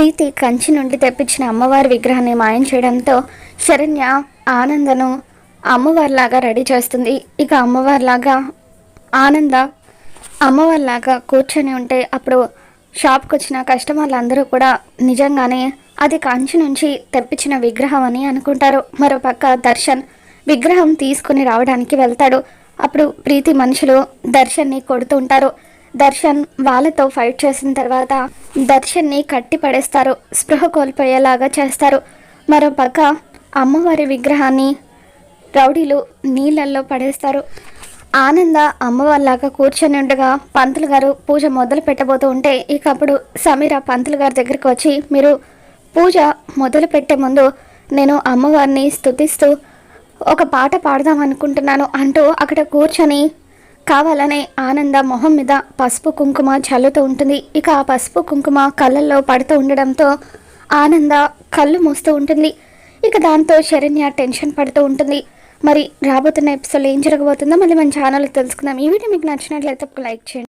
ప్రీతి కంచి నుండి తెప్పించిన అమ్మవారి విగ్రహాన్ని మాయం చేయడంతో శరణ్య ఆనందను అమ్మవారిలాగా రెడీ చేస్తుంది. ఇక అమ్మవారిలాగా ఆనంద అమ్మవారిలాగా కూర్చొని ఉంటే అప్పుడు షాప్కి వచ్చిన కస్టమర్లు అందరూ కూడా నిజంగానే అది కంచి నుంచి తెప్పించిన విగ్రహం అని అనుకుంటారు. మరోపక్క దర్శన్ విగ్రహం తీసుకుని రావడానికి వెళ్తాడు. అప్పుడు ప్రీతి మనుషులు దర్శన్ని కొడుతూ ఉంటారు. దర్శన్ వాళ్ళతో ఫైట్ చేసిన తర్వాత దర్శన్ని కట్టి పడేస్తారు స్పృహ కోల్పోయేలాగా చేస్తారు. మరోపక్క అమ్మవారి విగ్రహాన్ని రౌడీలు నీళ్ళల్లో పడేస్తారు. ఆనంద అమ్మవారిలాగా కూర్చొని ఉండగా పంతులు గారు పూజ మొదలు పెట్టబోతూ ఉంటే ఇక అప్పుడు సమీర పంతులు గారి దగ్గరికి వచ్చి మీరు పూజ మొదలు పెట్టే ముందు నేను అమ్మవారిని స్తుతిస్తూ ఒక పాట పాడదాం అనుకుంటున్నాను అంటూ అక్కడ కూర్చొని కావాలనే ఆనంద మొహం మీద పసుపు కుంకుమ చల్లుతూ ఉంటుంది. ఇక ఆ పసుపు కుంకుమ కళ్ళల్లో పడుతూ ఉండడంతో ఆనంద కళ్ళు మూస్తూ ఉంటుంది. ఇక దాంతో శరణ్య టెన్షన్ పడుతూ ఉంటుంది. మరి రాబోతున్న ఎపిసోడ్ ఏం జరగబోతుందో మళ్ళీ మన ఛానల్ తెలుసుకుందాం. ఈ వీడియో మీకు నచ్చినట్లయితే ఒక లైక్ చేయండి.